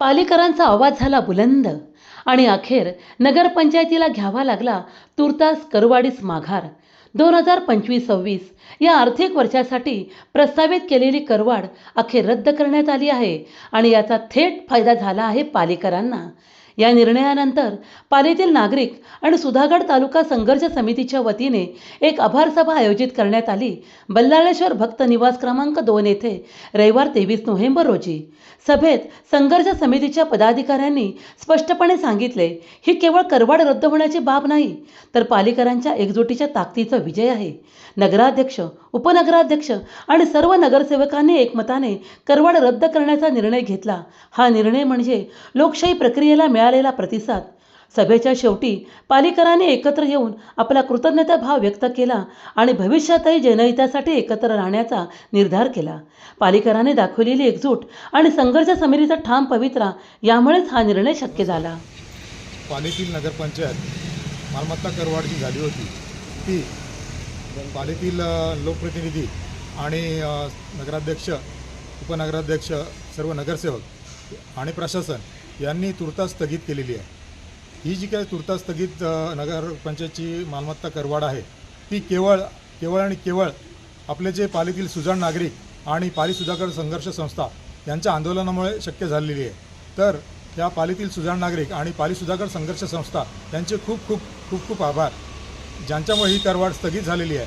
पालेकरांचा आवाज झाला बुलंद आणि अखेर नगरपंचायतीला घ्यावा लागला तुर्तास करवाडीस माघार. दोन हजार पंचवीस सव्वीस या आर्थिक वर्षासाठी प्रस्तावित केलेली करवाढ अखेर रद्द करण्यात आली आहे आणि याचा थेट फायदा झाला आहे पालेकरांना. या निर्णयानंतर पालीतील नागरिक आणि सुधागड तालुका संघर्ष समितीच्या वतीने एक आभार सभा आयोजित करण्यात आली. बल्लाळेश्वर भक्त निवास क्रमांक दोन येथे रविवार तेवीस नोव्हेंबर रोजी सभेत संघर्ष समितीच्या पदाधिकाऱ्यांनी स्पष्टपणे सांगितले ही केवळ करवाड रद्द होण्याची बाब नाही तर पालिकरांच्या एकजुटीच्या ताकदीचा विजय आहे. नगराध्यक्ष उपनगराध्यक्ष आणि सर्व नगरसेवकांनी एकमताने करवाड रद्द करण्याचा निर्णय घेतला. हा निर्णय म्हणजे लोकशाही प्रक्रियेला मिळालेला प्रतिसाद सभेच्या शेवटी पालिकरांनी एकत्र येऊन आपला कृतज्ञता भाव व्यक्त केला आणि भविष्यातही जनहितासाठी एकत्र राहण्याचा निर्धार केला. पालिकरांनी दाखवलेली एकजूट आणि संघर्ष समितीचा ठाम पवित्रा यामुळेच हा निर्णय शक्य झाला. पालिकेतील नगरपंचायत मालमत्ता करवाढ जी झाली होती ती पालिकेतील लोकप्रतिनिधी आणि नगराध्यक्ष उपनगराध्यक्ष सर्व नगरसेवक आणि प्रशासन यांनी तुर्तास स्थगित केलेली आहे. ही जी काय तुर्तास स्थगित नगरपंचायतची मालमत्ता करवाड आहे ती केवळ केवळ आणि केवळ आपले जे पालीतील सुजाण नागरिक आणि पाली सुधाकर संघर्ष संस्था यांच्या आंदोलनामुळे शक्य झालेली आहे. तर त्या पालीतील सुजाण नागरिक आणि पाली सुधाकर संघर्ष संस्था यांचे खूप खूप खूप खूप आभार. ज्यांच्यामुळे ही करवाढ स्थगित झालेली आहे.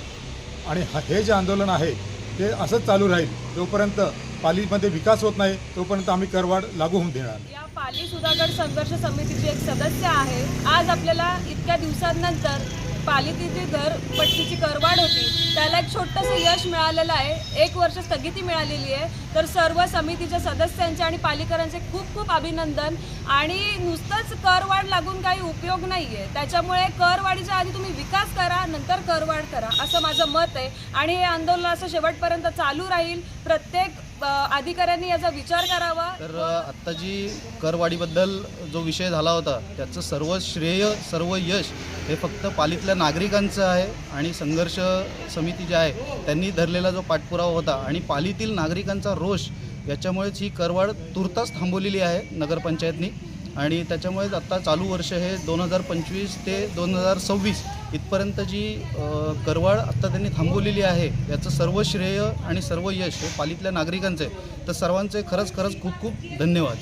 आणि ह- हे जे आंदोलन आहे ते असंच चालू राहील जोपर्यंत पालीमध्ये विकास होत नाही तोपर्यंत आम्ही करवाढ लागू होऊन देणार पाली सुधागड संघर्ष समितीची एक सदस्य आहे. आज आपल्याला इतक्या दिवसांनंतर पालिकेची जी घरपट्टीची करवाढ होती त्याला एक छोटंसं यश मिळालेलं आहे. एक वर्ष स्थगिती मिळालेली आहे. तर सर्व समितीच्या सदस्यांचे आणि पालिकरांचे खूप खूप अभिनंदन. आणि नुसतंच करवाढ लागून काही उपयोग नाही आहे त्याच्यामुळे करवाढीच्या आधी तुम्ही विकास करा नंतर करवाढ करा असं माझं मत आहे. आणि हे आंदोलन असं शेवटपर्यंत चालू राहील. प्रत्येक अधिकाऱ्यांनी याचा विचार करावा तर आत्ता जी करवाढीबद्दल जो विषय झाला होता त्याचं सर्व श्रेय सर्व यश हे फक्त पालीतल्या नागरिकांचं आहे आणि संघर्ष समिती जी आहे त्यांनी धरलेला जो पाठपुरावा होता आणि पालीतील नागरिकांचा रोष याच्यामुळेच ही करवाढ तुर्तास थांबवलेली आहे नगरपंचायतनी. आणि त्याच्यामुळेच आत्ता चालू वर्ष हे दोन हजार पंचवीस ते दोन हजार सव्वीस इथपर्यंत जी अ, करवाढ आत्ता त्यांनी थांबवलेली आहे याचं सर्व श्रेय आणि सर्व यश हे पालीतल्या नागरिकांचे तर सर्वांचे खरंच खरंच खूप खूप धन्यवाद.